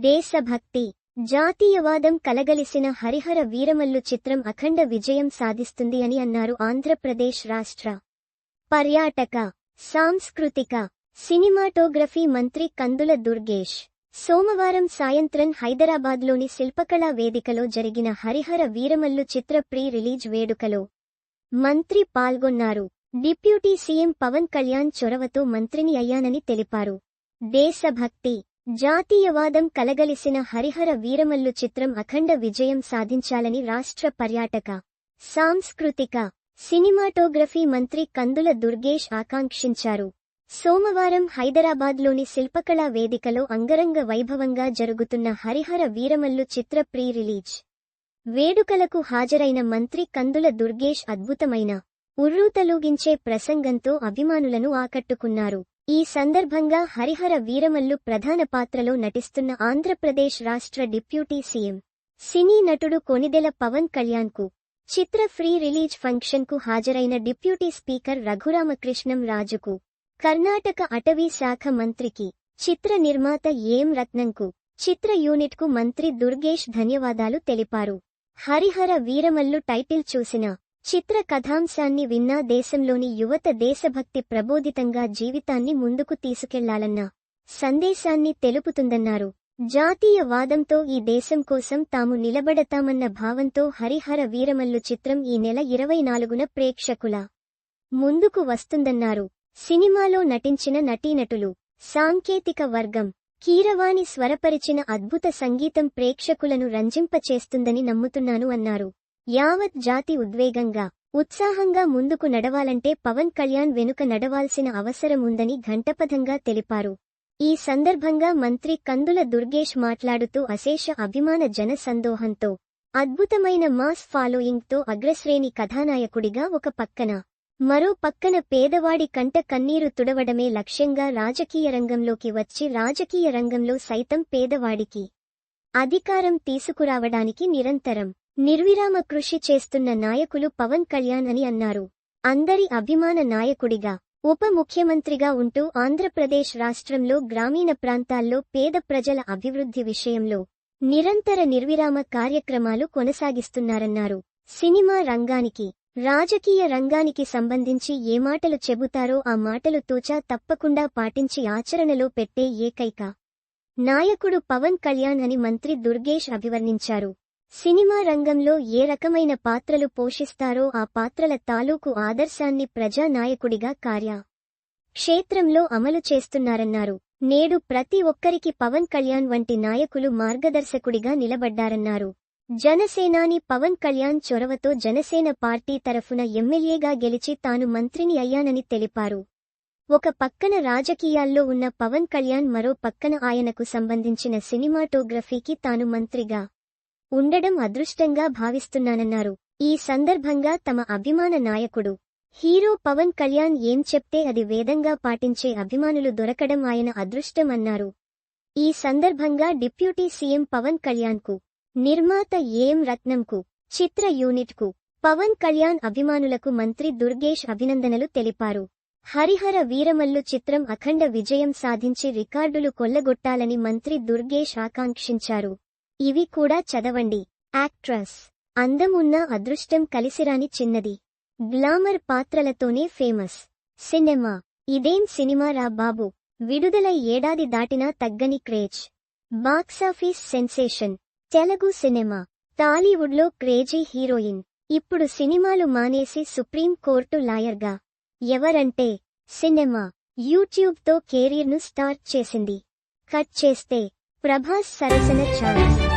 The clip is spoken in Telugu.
దేశభక్తి జాతీయవాదం కలగలిసిన హరిహర వీరమల్లు చిత్రం అఖండ విజయం సాధిస్తుంది అని అన్నారు ఆంధ్రప్రదేశ్ రాష్ట్ర పర్యాటక సాంస్కృతిక సినిమాటోగ్రఫీ మంత్రి కందుల దుర్గేష్. సోమవారం సాయంత్రం హైదరాబాద్లోని శిల్పకళా వేదికలో జరిగిన హరిహర వీరమల్లు చిత్ర ప్రీ రిలీజ్ వేడుకలో మంత్రి పాల్గొన్నారు. డిప్యూటీ సీఎం పవన్ కళ్యాణ్ చొరవతో మంత్రిని అయ్యానని తెలిపారు. దేశభక్తి జాతీయవాదం కలగలిసిన హరిహర వీరమల్లు చిత్రం అఖండ విజయం సాధించాలని రాష్ట్ర పర్యాటక సాంస్కృతిక సినిమాటోగ్రఫీ మంత్రి కందుల దుర్గేష్ ఆకాంక్షించారు. సోమవారం హైదరాబాద్లోని శిల్పకళా వేదికలో అంగరంగ వైభవంగా జరుగుతున్న హరిహర వీరమల్లు చిత్ర ప్రీ రిలీజ్ వేడుకలకు హాజరైన మంత్రి కందుల దుర్గేష్ అద్భుతమైన ఉర్రూతలూగించే ప్రసంగంతో అభిమానులను ఆకట్టుకున్నారు. ఈ సందర్భంగా హరిహర వీరమల్లు ప్రధాన పాత్రలో నటిస్తున్న ఆంధ్రప్రదేశ్ రాష్ట్ర డిప్యూటీ సీఎం సినీ నటుడు కొనిదెల పవన్ కళ్యాణ్కు చిత్ర ఫ్రీ రిలీజ్ ఫంక్షన్కు హాజరైన డిప్యూటీ స్పీకర్ రఘురామకృష్ణం రాజుకు కర్ణాటక అటవీ శాఖ మంత్రికి చిత్ర నిర్మాత ఏం రత్నంకు చిత్ర యూనిట్కు మంత్రి దుర్గేష్ ధన్యవాదాలు తెలిపారు. హరిహర వీరమల్లు టైటిల్ చూసిన చిత్ర కథాంశాన్ని విన్నా దేశంలోని యువత దేశభక్తి ప్రబోధితంగా జీవితాన్ని ముందుకు తీసుకెళ్ళాలన్న సందేశాన్ని తెలుపుతుందన్నారు. జాతీయ వాదంతో ఈ దేశం కోసం తాము నిలబడతామన్న భావంతో హరిహర వీరమల్లు చిత్రం ఈ నెల ఇరవై నాలుగున ప్రేక్షకుల ముందుకు వస్తుందన్నారు. సినిమాలో నటించిన నటీనటులు సాంకేతిక వర్గం కీరవాణి స్వరపరిచిన అద్భుత సంగీతం ప్రేక్షకులను రంజింపచేస్తుందని నమ్ముతున్నాను అన్నారు. యావత్ జాతి ఉద్వేగంగా ఉత్సాహంగా ముందుకు నడవాలంటే పవన్ కళ్యాణ్ వెనుక నడవాల్సిన అవసరముందని ఘంటపథంగా తెలిపారు. ఈ సందర్భంగా మంత్రి కందుల దుర్గేష్ మాట్లాడుతూ అశేష అభిమాన జన సందోహంతో అద్భుతమైన మాస్ ఫాలోయింగ్తో అగ్రశ్రేణి కథానాయకుడిగా ఒక పక్కన మరో పక్కన పేదవాడి కంట కన్నీరు తుడవడమే లక్ష్యంగా రాజకీయ రంగంలోకి వచ్చి రాజకీయ రంగంలో సైతం పేదవాడికి అధికారం తీసుకురావడానికి నిరంతరం నిర్విరామ కృషి చేస్తున్న నాయకులు పవన్ కళ్యాణ్ అని అన్నారు. అందరి అభిమాన నాయకుడిగా ఉప ముఖ్యమంత్రిగా ఉంటూ ఆంధ్రప్రదేశ్ రాష్ట్రంలో గ్రామీణ ప్రాంతాల్లో పేద ప్రజల అభివృద్ధి విషయంలో నిరంతర నిర్విరామ కార్యక్రమాలు కొనసాగిస్తున్నారన్నారు. సినిమా రంగానికి రాజకీయ రంగానికి సంబంధించి ఏ మాటలు చెబుతారో ఆ మాటలు తూచా తప్పకుండా పాటించి ఆచరణలో పెట్టే ఏకైక నాయకుడు పవన్ కళ్యాణ్ అని మంత్రి దుర్గేష్ అభివర్ణించారు. సినిమా రంగంలో ఏ రకమైన పాత్రలు పోషిస్తారో ఆ పాత్రల తాలూకు ఆదర్శాన్ని ప్రజానాయకుడిగా కార్య క్షేత్రంలో అమలు చేస్తున్నారన్నారు. నేడు ప్రతి ఒక్కరికి పవన్ కళ్యాణ్ వంటి నాయకులు మార్గదర్శకుడిగా నిలబడ్డారన్నారు. జనసేనాని పవన్ కళ్యాణ్ చొరవతో జనసేన పార్టీ తరఫున ఎమ్మెల్యేగా గెలిచి తాను మంత్రిని అయ్యానని తెలిపారు. ఒక పక్కన రాజకీయాల్లో ఉన్న పవన్ కళ్యాణ్ మరో పక్కన ఆయనకు సంబంధించిన సినిమాటోగ్రఫీకి తాను మంత్రిగా ఉండడం అదృష్టంగా భావిస్తున్నానన్నారు. ఈ సందర్భంగా తమ అభిమాన నాయకుడు హీరో పవన్ కళ్యాణ్ ఏం చెప్తే అది వేదంగా పాటించే అభిమానులు దొరకడం ఆయన అదృష్టం అన్నారు ఈ సందర్భంగా డిప్యూటీ సీఎం పవన్ కళ్యాణ్కు నిర్మాత ఏం రత్నంకు చిత్ర యూనిట్కు పవన్ కళ్యాణ్ అభిమానులకు మంత్రి దుర్గేష్ అభినందనలు తెలిపారు. హరిహర వీరమల్లు చిత్రం అఖండ విజయం సాధించి రికార్డులు కొల్లగొట్టాలని మంత్రి దుర్గేష్ ఆకాంక్షించారు. ఇవి కూడా చదవండి. యాక్ట్రస్. అందం ఉన్న అదృష్టం కలిసిరాని చిన్నది. గ్లామర్ పాత్రలతోనే ఫేమస్. సినిమా. ఇదేం సినిమా రా బాబు? విడుదల ఏడాది దాటినా తగ్గని craze. Box office sensation. Telugu cinema. టాలీవుడ్లో క్రేజీ హీరోయిన్. ఇప్పుడు సినిమాలు మానేసి సుప్రీం కోర్టు లాయర్గా. ఎవరంటే? సినిమా. యూట్యూబ్తో కెరీర్ను స్టార్ట్ చేసింది. కట్ చేస్తే. ప్రభాస్ సరసన ఛాన్స్.